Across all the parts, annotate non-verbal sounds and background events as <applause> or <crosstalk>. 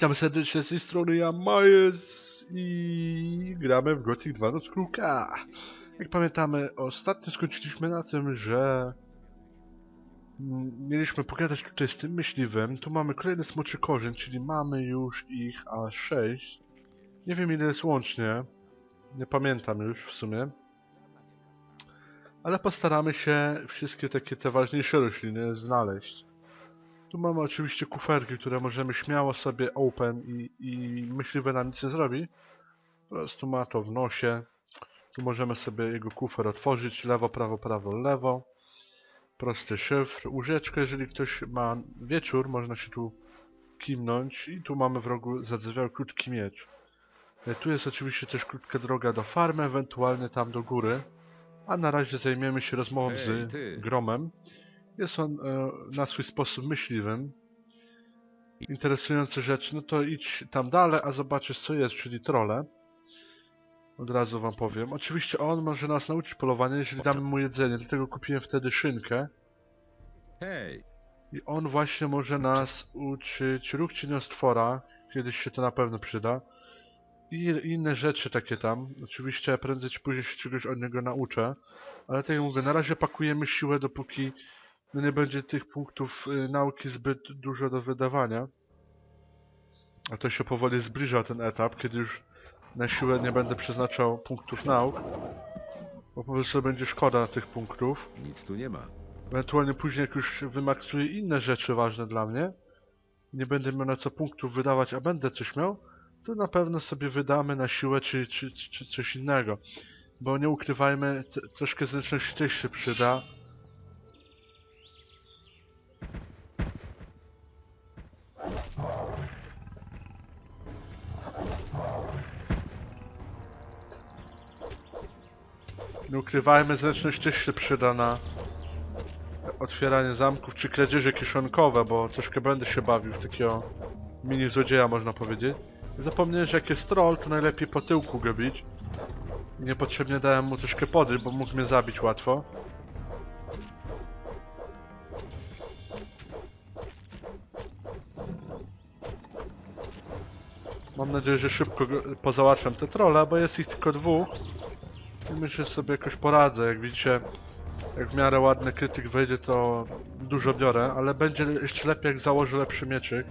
Witam serdecznie z tej strony, ja Majes i gramy w Gothic 2 Noc Kruka. Jak pamiętamy, ostatnio skończyliśmy na tym, że mm, mieliśmy pogadać tutaj z tym myśliwym. Tu mamy kolejny smoczy korzeń, czyli mamy już ich aż 6. Nie wiem ile jest łącznie, nie pamiętam już w sumie. Ale postaramy się wszystkie takie te ważniejsze rośliny znaleźć. Tu mamy oczywiście kuferki, które możemy śmiało sobie open i, i myśliwy nam nic nie zrobi. Po prostu ma to w nosie. Tu możemy sobie jego kufer otworzyć, lewo, prawo, prawo, lewo. Prosty szyfr. Łóżeczko, jeżeli ktoś ma wieczór, można się tu kimnąć. I tu mamy w rogu zadzwiał krótki miecz. E, Tu jest oczywiście też krótka droga do farmy, ewentualnie tam do góry. A na razie zajmiemy się rozmową z. Gromem. Jest on e, na swój sposób myśliwym. Interesująca rzecz, no to idź tam dalej, a zobaczysz co jest, czyli trole. Od razu wam powiem. Oczywiście on może nas nauczyć polowania, jeżeli damy mu jedzenie, dlatego kupiłem wtedy szynkę. Hej, I on właśnie może nas uczyć róg cieniostwora. Kiedyś się to na pewno przyda. I inne rzeczy takie tam. Oczywiście prędzej czy później się czegoś od niego nauczę. Ale tak jak mówię, na razie pakujemy siłę, dopóki no nie będzie tych punktów y, nauki zbyt dużo do wydawania. A to się powoli zbliża ten etap, kiedy już na siłę nie będę przeznaczał punktów nauk. Bo po prostu będzie szkoda tych punktów. nic tu nie ma. Ewentualnie później, jak już wymaksuję inne rzeczy ważne dla mnie, nie będę miał na co punktów wydawać, a będę coś miał, to na pewno sobie wydamy na siłę czy, czy, czy, czy coś innego. Bo nie ukrywajmy, troszkę zręczności też się przyda. Nie ukrywajmy, zręczność też się przyda na otwieranie zamków czy kradzieże kieszonkowe, bo troszkę będę się bawił w takiego mini złodzieja można powiedzieć. Zapomniałem, że jak jest troll, to najlepiej po tyłku go bić. Niepotrzebnie dałem mu troszkę podryć, bo mógł mnie zabić łatwo. Mam nadzieję, że szybko pozałatwiam te trolle, bo jest ich tylko dwóch. Myślę, sobie jakoś poradzę. Jak widzicie, jak w miarę ładny krytyk wejdzie, to dużo biorę, ale będzie jeszcze lepiej jak założę lepszy mieczyk.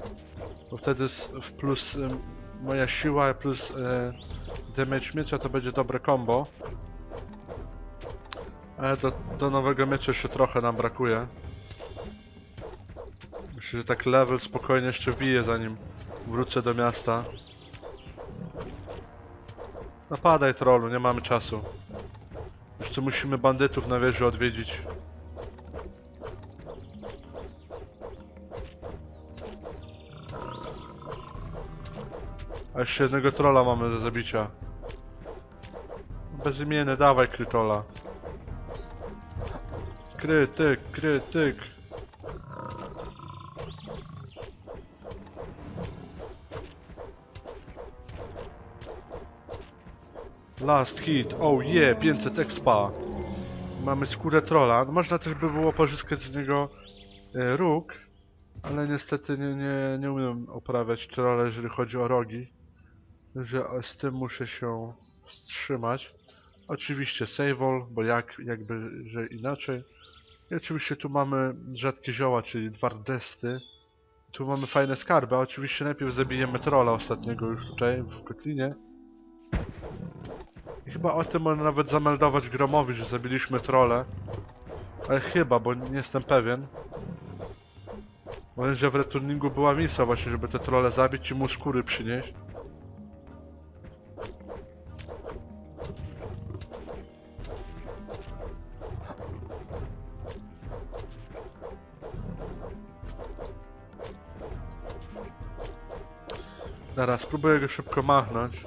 Bo wtedy w plus ym, moja siła plus e, damage miecza to będzie dobre combo. Ale do, do nowego miecza jeszcze trochę nam brakuje. Myślę, że tak level spokojnie jeszcze wbije zanim wrócę do miasta. Napadaj trollu, nie mamy czasu. Jeszcze musimy bandytów na wieży odwiedzić. A jeszcze jednego trolla mamy do zabicia. Bezimienny, dawaj krytola. Krytyk, krytyk. Last hit, oh yeah, 500 expa. Mamy skórę trolla. Można też by było pozyskać z niego e, róg, ale niestety nie, nie, nie umiem oprawiać trolla, jeżeli chodzi o rogi. Także z tym muszę się wstrzymać. Oczywiście save all, bo jak, jakby, że inaczej. I oczywiście tu mamy rzadkie zioła, czyli dwardesty. Tu mamy fajne skarby, a oczywiście najpierw zabijemy trolla ostatniego już tutaj w kotlinie. Chyba o tym można nawet zameldować Gromowi, że zabiliśmy trole. Ale chyba, bo nie jestem pewien. Mówię, że w returningu była misja właśnie, żeby te trole zabić i mu skóry przynieść. Zaraz, spróbuję go szybko machnąć.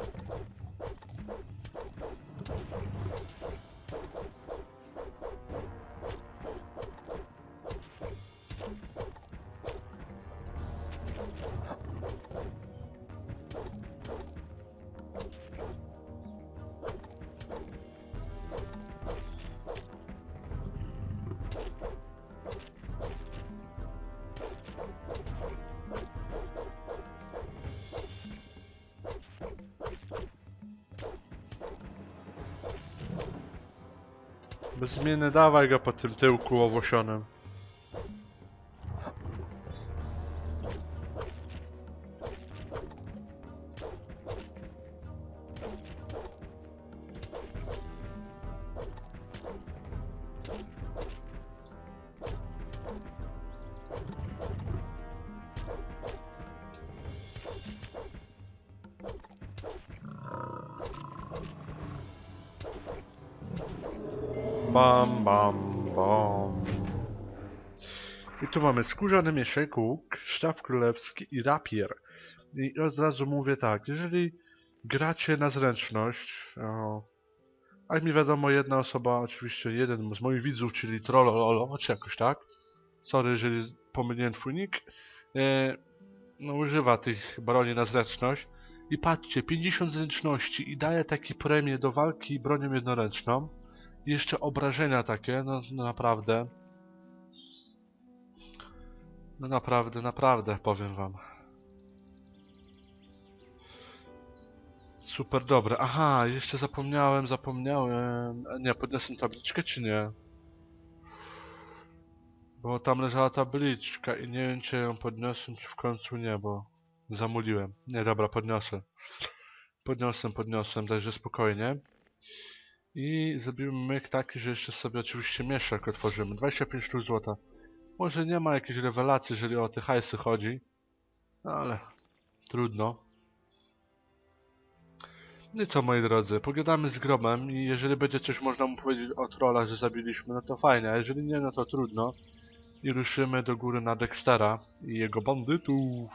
Bezmienny, dawaj go po tym tyłku owosionym. Bam, bam, bam. I tu mamy skórzany mieszek, łuk, sztab królewski i rapier. I od razu mówię tak, jeżeli gracie na zręczność, o, a mi wiadomo, jedna osoba, oczywiście jeden z moich widzów, czyli Trollololo, czy jakoś tak, sorry, jeżeli pomyliłem twój nick, e, no używa tych broni na zręczność. I patrzcie, 50 zręczności i daje takie premie do walki bronią jednoręczną. Jeszcze obrażenia takie, no, no naprawdę. No naprawdę, naprawdę, powiem wam. Super dobre. Aha, jeszcze zapomniałem, zapomniałem. E, Nie, podniosłem tabliczkę czy nie? Bo tam leżała tabliczka i nie wiem czy ją podniosłem czy w końcu nie, bo zamuliłem. Nie, dobra, podniosę. Podniosłem, podniosłem, także spokojnie. I zrobimy myk taki, że jeszcze sobie oczywiście mieszek otworzymy. 25 sztuk złota. Może nie ma jakiejś rewelacji, jeżeli o te hajsy chodzi. No ale trudno. No i co moi drodzy, pogadamy z Gromem i jeżeli będzie coś można mu powiedzieć o trollach, że zabiliśmy, no to fajnie, a jeżeli nie, no to trudno. I ruszymy do góry na Dextera i jego bandytów.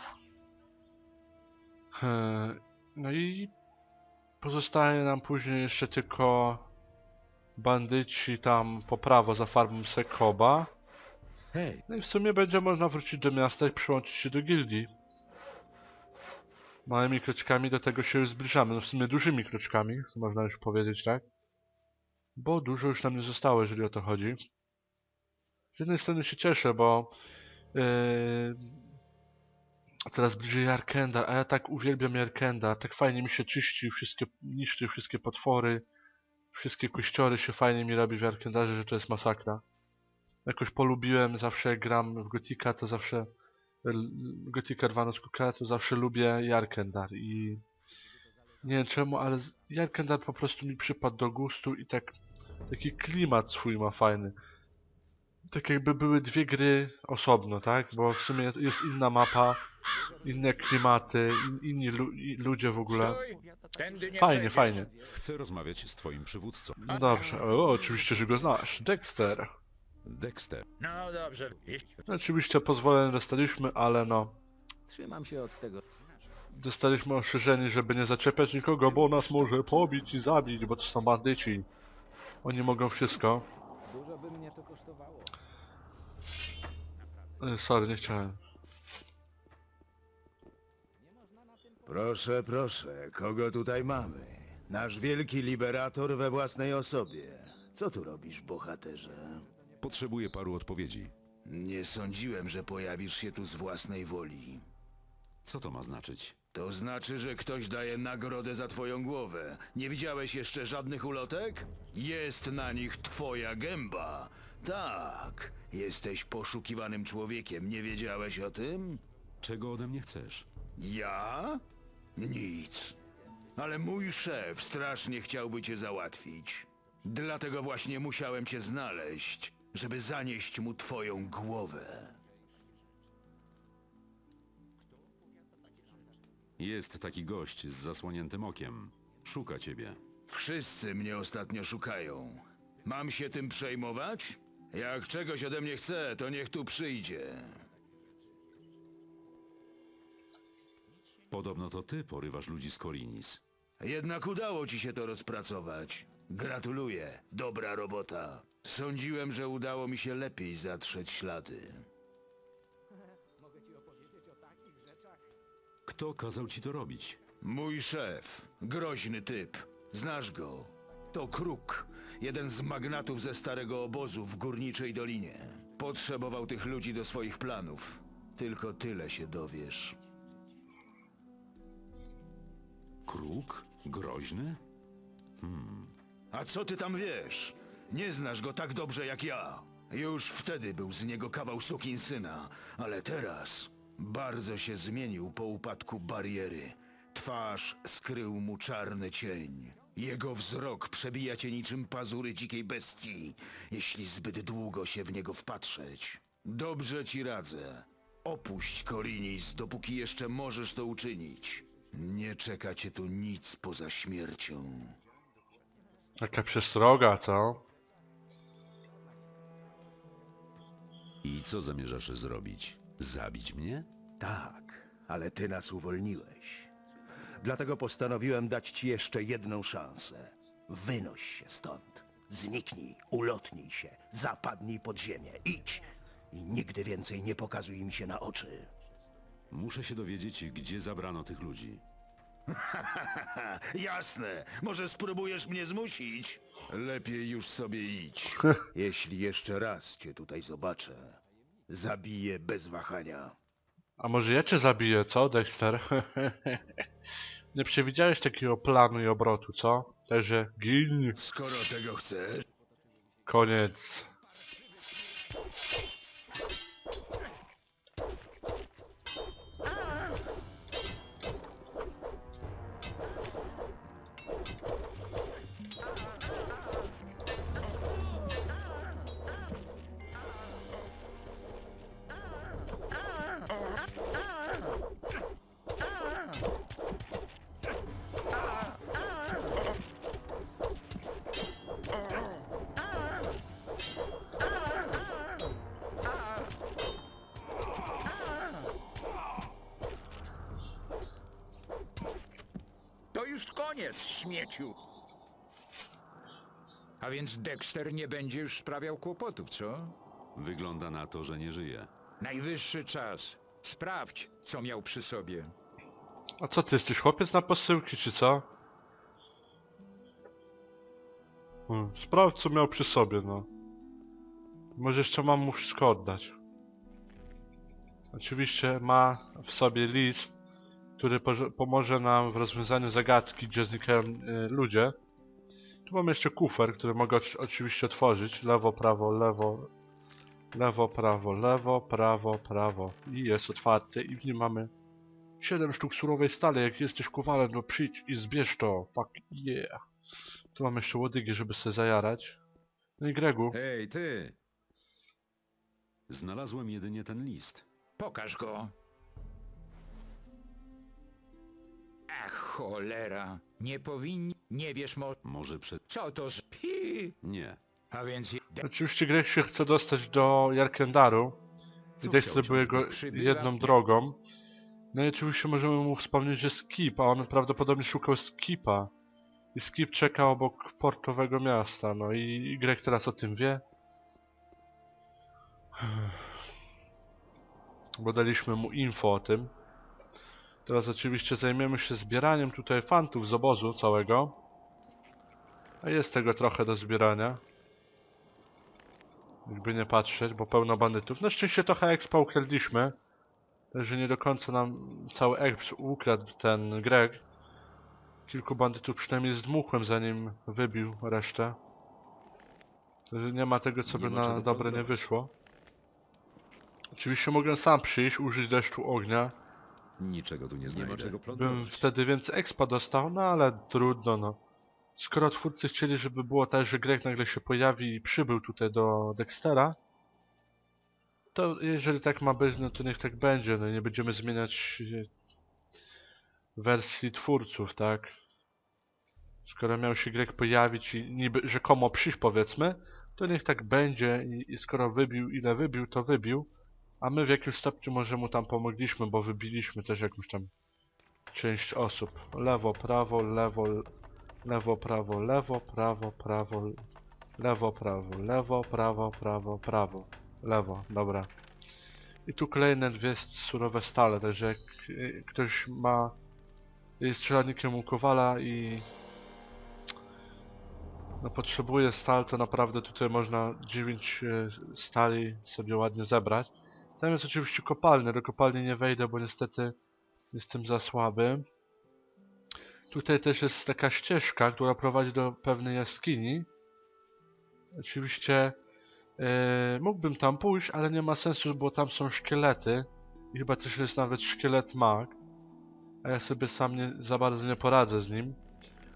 No i pozostaje nam później jeszcze tylko bandyci tam po prawo za farmą Sekoba. Hej, No i w sumie będzie można wrócić do miasta i przyłączyć się do gildii. Małymi kroczkami do tego się już zbliżamy, no w sumie dużymi kroczkami, można już powiedzieć, tak? Bo dużo już nam nie zostało, jeżeli o to chodzi. Z jednej strony się cieszę, bo yy, teraz bliżej Jarkenda, a ja tak uwielbiam Jarkenda, tak fajnie mi się czyści, wszystkie niszczy, wszystkie potwory, wszystkie kościory się fajnie mi robi w Jarkendarze, że to jest masakra jakoś polubiłem, zawsze gram w Gotika, to zawsze Gotika Rvanos Kuka, to zawsze lubię Jarkendar i nie wiem czemu, ale Jarkendar po prostu mi przypadł do gustu i tak taki klimat swój ma fajny. Tak jakby były dwie gry osobno, tak? Bo w sumie jest inna mapa, inne klimaty, in, inni lu ludzie w ogóle. Fajnie, fajnie. chcę rozmawiać z twoim przywódcą. No dobrze, o, oczywiście, że go znasz. Dexter. Dexter, No dobrze. Oczywiście pozwolenie dostaliśmy, ale no. Trzymam się od tego. Dostaliśmy ostrzeżenie, żeby nie zaczepiać nikogo, bo nas może pobić i zabić, bo to są bandyci. Oni mogą wszystko. Dużo by mnie to kosztowało. E, Sorry, nie chciałem. Proszę, proszę, kogo tutaj mamy? Nasz wielki liberator we własnej osobie. Co tu robisz, bohaterze? potrzebuję paru odpowiedzi. Nie sądziłem, że pojawisz się tu z własnej woli. Co to ma znaczyć? To znaczy, że ktoś daje nagrodę za twoją głowę. Nie widziałeś jeszcze żadnych ulotek? Jest na nich twoja gęba. Tak, jesteś poszukiwanym człowiekiem. Nie wiedziałeś o tym? Czego ode mnie chcesz? Ja? Nic. Ale mój szef strasznie chciałby cię załatwić. Dlatego właśnie musiałem cię znaleźć, żeby zanieść mu twoją głowę. Jest taki gość z zasłoniętym okiem. Szuka ciebie. Wszyscy mnie ostatnio szukają. Mam się tym przejmować? Jak czegoś ode mnie chce, to niech tu przyjdzie. Podobno to ty porywasz ludzi z Korinis. Jednak udało ci się to rozpracować. Gratuluję, dobra robota. Sądziłem, że udało mi się lepiej zatrzeć ślady. Kto kazał ci to robić? Mój szef, groźny typ. Znasz go. To Kruk, jeden z magnatów ze starego obozu w górniczej dolinie. Potrzebował tych ludzi do swoich planów. Tylko tyle się dowiesz. Kruk? Groźny? A co ty tam wiesz? Nie znasz go tak dobrze jak ja. Już wtedy był z niego kawał syna, ale teraz bardzo się zmienił po upadku bariery. Twarz skrył mu czarny cień. Jego wzrok przebija cię niczym pazury dzikiej bestii, jeśli zbyt długo się w niego wpatrzeć. Dobrze ci radzę. Opuść Korinis, dopóki jeszcze możesz to uczynić. Nie czeka cię tu nic poza śmiercią. Jaka przestroga, co? I co zamierzasz zrobić? Zabić mnie? Tak, ale ty nas uwolniłeś. Dlatego postanowiłem dać ci jeszcze jedną szansę. Wynoś się stąd. Zniknij, ulotnij się, zapadnij pod ziemię. Idź i nigdy więcej nie pokazuj mi się na oczy. Muszę się dowiedzieć, gdzie zabrano tych ludzi. Ha, <laughs> jasne. Może spróbujesz mnie zmusić? Lepiej już sobie idź. <laughs> Jeśli jeszcze raz cię tutaj zobaczę, zabiję bez wahania. A może ja cię zabiję, co, Dexter? <laughs> Nie przewidziałeś takiego planu i obrotu, co? Także gin, Skoro tego chcesz, koniec. Już koniec, śmieciu. A więc Dexter nie będzie już sprawiał kłopotów, co? Wygląda na to, że nie żyje. Najwyższy czas. Sprawdź, co miał przy sobie. A co ty jesteś chłopiec na posyłki, czy co? Hmm, sprawdź co miał przy sobie, no. Może jeszcze mam mu wszystko oddać. Oczywiście ma w sobie list, który pomoże nam w rozwiązaniu zagadki, gdzie znikają y, ludzie. Tu mam jeszcze kufer, który mogę oczy- oczywiście otworzyć. Lewo, prawo, lewo, lewo, prawo, lewo, prawo, prawo. I jest otwarty i w nim mamy 7 sztuk surowej stali, jak jesteś kowalem, to przyjdź i zbierz to. Fuck yeah. Tu mam jeszcze łodygi, żeby sobie zajarać. No i Gregu. Hej, ty! Znalazłem jedynie ten list. Pokaż go. Ach, cholera. Nie powinni... Nie wiesz mo... Może przed... Co to z... Pi. Nie. A więc... je- Oczywiście Greg się chce dostać do Jarkendaru. I Dexter chciał był jego tu przybywa? jedną drogą. No i oczywiście możemy mu wspomnieć, że Skip, a on prawdopodobnie szukał Skipa. I Skip czeka obok portowego miasta, no i Greg teraz o tym wie. Bo daliśmy mu info o tym. Teraz oczywiście zajmiemy się zbieraniem tutaj fantów z obozu całego. A jest tego trochę do zbierania. Jakby nie patrzeć, bo pełno bandytów. Na szczęście trochę expa ukradliśmy. Także nie do końca nam cały exp ukradł ten Greg. Kilku bandytów przynajmniej zdmuchłem zanim wybił resztę. Także nie ma tego co by na dobre nie wyszło. Oczywiście mogę sam przyjść, użyć deszczu ognia. Niczego tu nie znajdę. Nie ma czego Bym wtedy więcej expa dostał, no ale trudno no. Skoro twórcy chcieli, żeby było tak, że Greg nagle się pojawi i przybył tutaj do Dextera, to jeżeli tak ma być, no to niech tak będzie, no i nie będziemy zmieniać e, wersji twórców, tak? Skoro miał się Greg pojawić i niby rzekomo przyjść powiedzmy, to niech tak będzie i, i skoro wybił ile wybił, to wybił, a my w jakimś stopniu może mu tam pomogliśmy, bo wybiliśmy też jakąś tam część osób. Lewo, prawo, lewo, lewo, prawo, lewo, prawo, prawo, lewo, prawo, lewo, prawo, prawo, prawo, lewo, dobra. I tu kolejne dwie surowe stale, także jak y, ktoś ma jest strzelanikiem u Kowala i no potrzebuje stal, to naprawdę tutaj można 9 stali sobie ładnie zebrać. Tam jest oczywiście kopalnia, do kopalni nie wejdę, bo niestety jestem za słaby. Tutaj też jest taka ścieżka, która prowadzi do pewnej jaskini. Oczywiście e, mógłbym tam pójść, ale nie ma sensu, bo tam są szkielety. I chyba też jest nawet szkielet mag. A ja sobie sam nie, za bardzo nie poradzę z nim.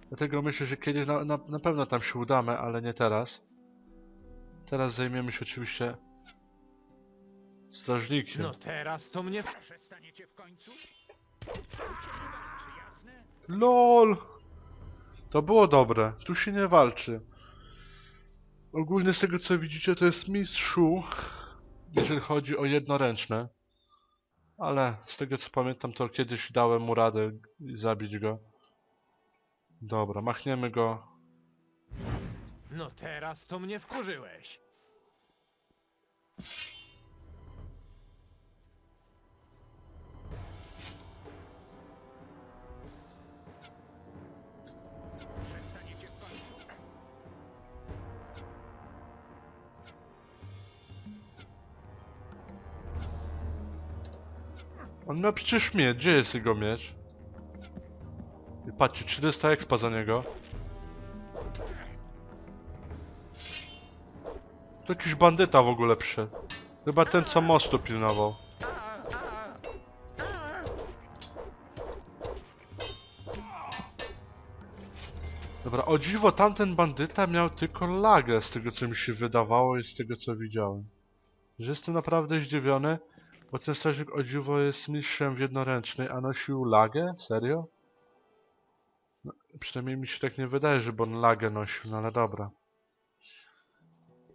Dlatego myślę, że kiedyś na, na, na pewno tam się udamy, ale nie teraz. Teraz zajmiemy się oczywiście strażnikiem. No teraz to mnie... LOL! To było dobre. Tu się nie walczy. Ogólnie z tego co widzicie to jest mistrzu, jeżeli chodzi o jednoręczne. Ale z tego co pamiętam to kiedyś dałem mu radę zabić go. Dobra, machniemy go. No teraz to mnie wkurzyłeś. On miał przecież miecz. Gdzie jest jego miecz? I patrzcie, 400 expa za niego. To jakiś bandyta w ogóle przyszedł. Chyba ten, co mostu pilnował. Dobra, o dziwo, tamten bandyta miał tylko lagę, z tego co mi się wydawało i z tego co widziałem. Że jestem naprawdę zdziwiony, bo ten strażnik o dziwo jest mistrzem w jednoręcznej, a nosił lagę? Serio? No, przynajmniej mi się tak nie wydaje, żeby on lagę nosił, no ale dobra.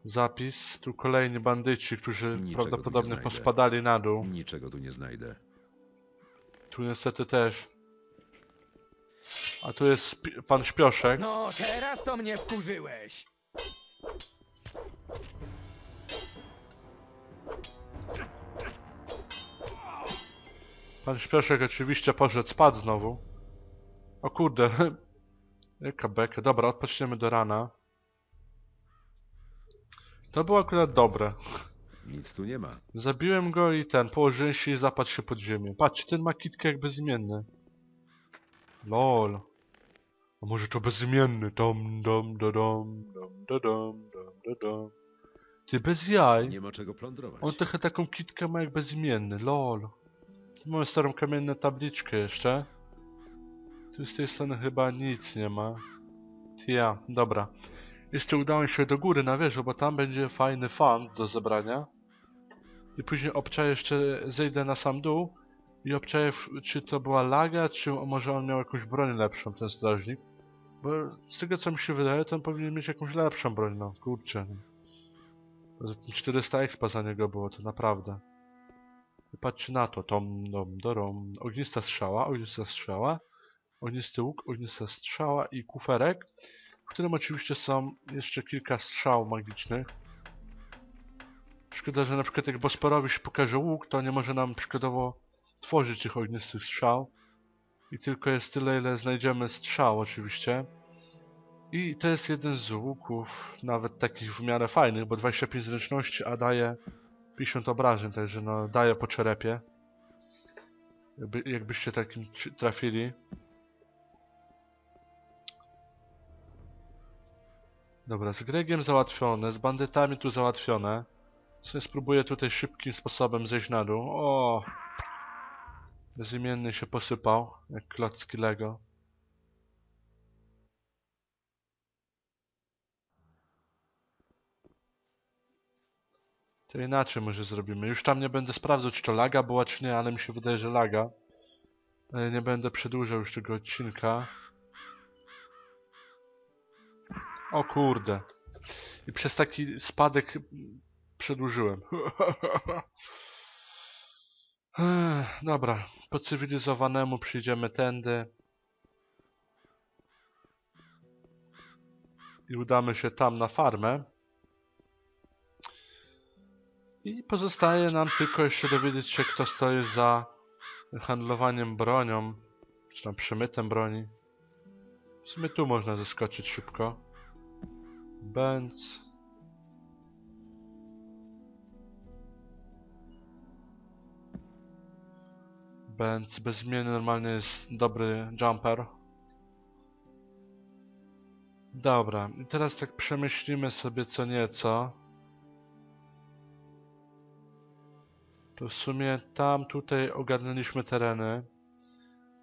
Zapis. Tu kolejni bandyci, którzy Niczego tu nie prawdopodobnie znajdę. pospadali na dół. Niczego tu nie znajdę. Tu niestety też. A tu jest pan Śpioszek. No teraz to mnie wkurzyłeś. Pan Śpioszek oczywiście poszedł spać znowu. O kurde. <laughs> Jaka beka. Dobra, odpoczniemy do rana. To było akurat dobre. Nic tu nie ma. Zabiłem go i ten, położyłem się i zapadł się pod ziemię. Patrz, ten ma kitkę jak bezimienny. Lol. A może to bezimienny? Dom, dom, do, dom, dom, do, dom, dom, do, dom. Ty, bez jaj. Nie ma czego plądrować. On trochę taką kitkę ma jak bezimienny, lol. Tu mamy starą kamienną tabliczkę jeszcze. Tu z tej strony chyba nic nie ma. Ja, dobra. Jeszcze udałem się do góry na wieżę, bo tam będzie fajny fan do zebrania. I później obczaję jeszcze, zejdę na sam dół i obczaję, czy to była laga, czy może on miał jakąś broń lepszą, ten strażnik. Bo z tego co mi się wydaje, to on powinien mieć jakąś lepszą broń, no kurczę. Za 400 expa za niego było, to naprawdę. I patrzcie na to, tom, dom, dorom. Ognista strzała, ognista strzała, ognisty łuk, ognista strzała i kuferek, w którym oczywiście są jeszcze kilka strzał magicznych. Szkoda, że na przykład jak Bosporowi się pokaże łuk, to nie może nam przykładowo tworzyć tych ognistych strzał. I tylko jest tyle, ile znajdziemy strzał oczywiście. I to jest jeden z łuków, nawet takich w miarę fajnych, bo 25 zręczności, a daje 50 obrażeń, także no daje po czerepie. Jakby, jakbyście takim trafili. Dobra, z Gregiem załatwione, z bandytami tu załatwione. Sobie spróbuję tutaj szybkim sposobem zejść na dół. O! Bezimienny się posypał, jak klocki Lego. To inaczej może zrobimy. Już tam nie będę sprawdzał, czy to laga była, czy nie, ale mi się wydaje, że laga. Ale nie będę przedłużał już tego odcinka. O kurde. I przez taki spadek przedłużyłem. <laughs> Dobra, po cywilizowanemu przyjdziemy tędy. I udamy się tam na farmę. I pozostaje nam tylko jeszcze dowiedzieć się, kto stoi za handlowaniem bronią, czy tam przemytem broni. W sumie tu można zeskoczyć szybko. Benz. Benz bez normalnie jest dobry jumper. Dobra, i teraz tak przemyślimy sobie co nieco. To w sumie tam, tutaj ogarnęliśmy tereny.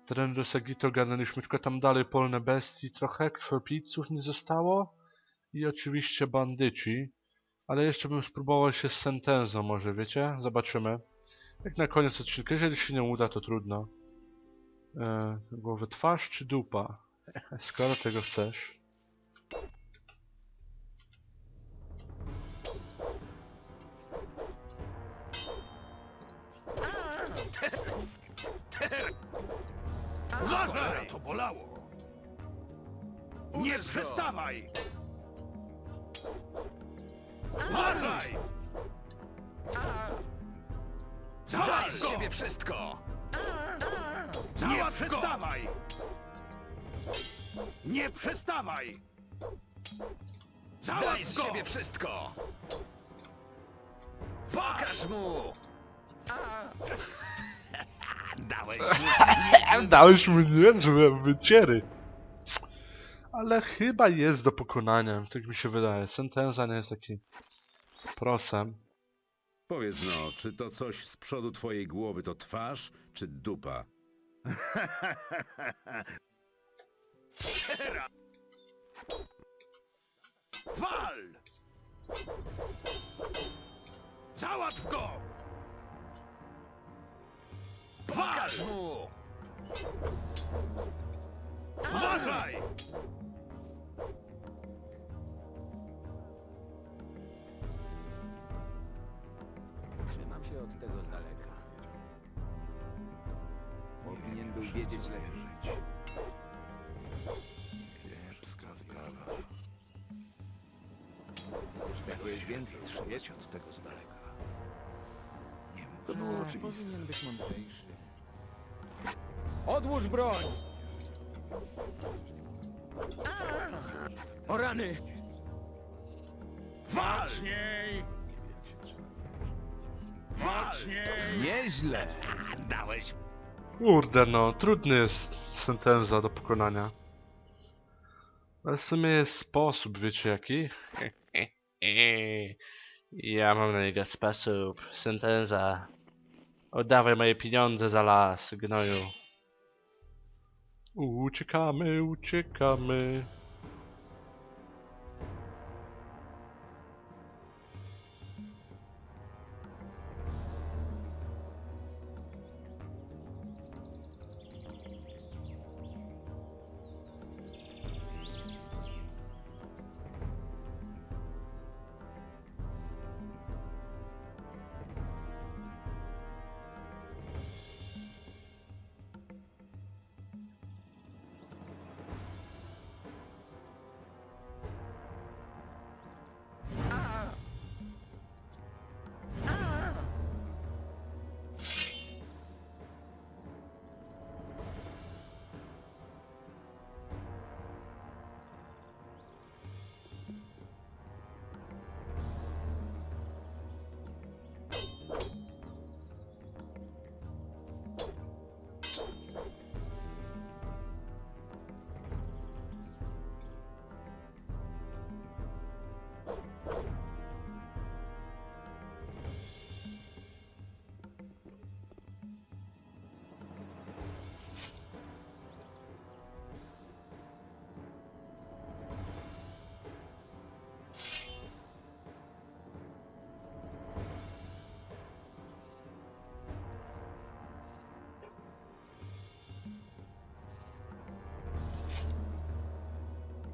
Tereny do Sagito ogarnęliśmy, tylko tam dalej polne bestii, trochę krwiopijców nie zostało. I oczywiście bandyci. Ale jeszcze bym spróbował się z sentenzą może, wiecie? Zobaczymy. Jak na koniec odcinka, jeżeli się nie uda, to trudno. E, głowy twarz czy dupa? <laughs> Skoro tego chcesz. Bolało! Nie przestawaj! Uważaj! Daj z siebie wszystko! Nie przestawaj! Nie przestawaj! Daj z siebie wszystko! Pokaż mu! Dałeś <laughs> mu Dałeś mu niezłe wyciery. Ale chyba jest do pokonania, tak mi się wydaje. Sentenza nie jest taki prosem. Powiedz no, czy to coś z przodu twojej głowy to twarz, czy dupa? Wal! Załatw go! Pokaż mu! Uważaj! Trzymam się od tego z daleka. Powinien był wiedzieć lepiej. Kiepska sprawa. Byłeś więcej, trzymać od tego z daleka. Nie mów, To było oczywiste. Powinien być mądrzejszy. Odłóż broń! O rany! Walczniej! Walczniej! Nieźle! Dałeś Kurde no, trudny jest sentenza do pokonania. Ale w sumie jest sposób, wiecie jaki? <laughs> Ja mam na niego sposób. Sentenza. Oddawaj moje pieniądze za las, gnoju. Uciekamy, uciekamy.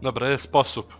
Jest sposób.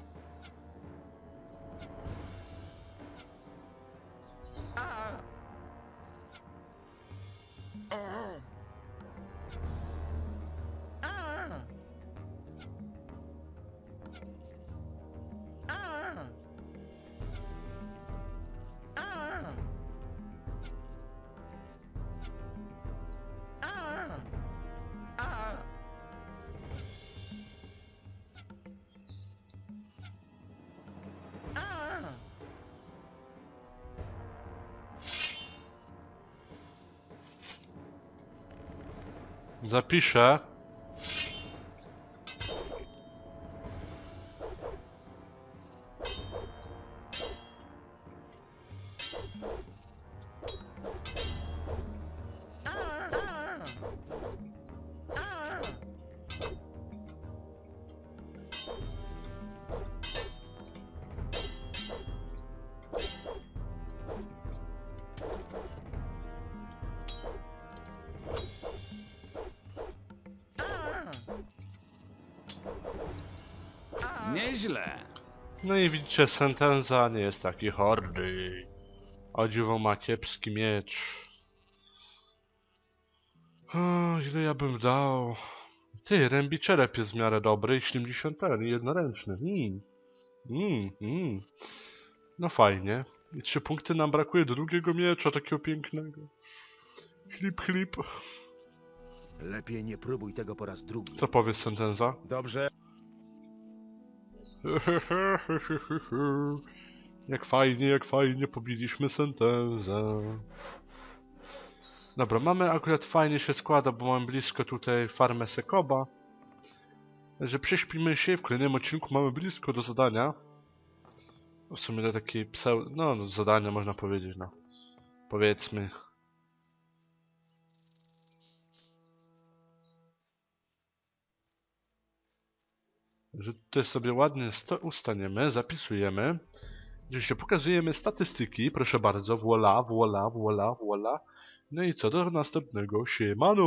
caprichar. Nieźle. No i widzicie, sentenza nie jest taki hordy. O dziwo ma kiepski miecz. O, ile ja bym dał? Ty, rębiczerep jest w miarę dobry i 70 ten, i jednoręczny. Mm. Mm, mm. No fajnie. I trzy punkty nam brakuje do drugiego miecza, takiego pięknego. Chlip, chlip. Lepiej nie próbuj tego po raz drugi. Co powiesz, sentenza? Dobrze, <laughs> Jak fajnie, jak fajnie pobiliśmy sentenzę. Dobra, mamy akurat fajnie się składa, bo mamy blisko tutaj farmę Sekoba. Że prześpimy się w kolejnym odcinku mamy blisko do zadania. W sumie do takiej pseu... no, no zadania można powiedzieć, no. Powiedzmy. Że tutaj sobie ładnie ustaniemy, zapisujemy. Oczywiście pokazujemy statystyki, proszę bardzo, voila, voila, voila, voila. No i co do następnego, siemano!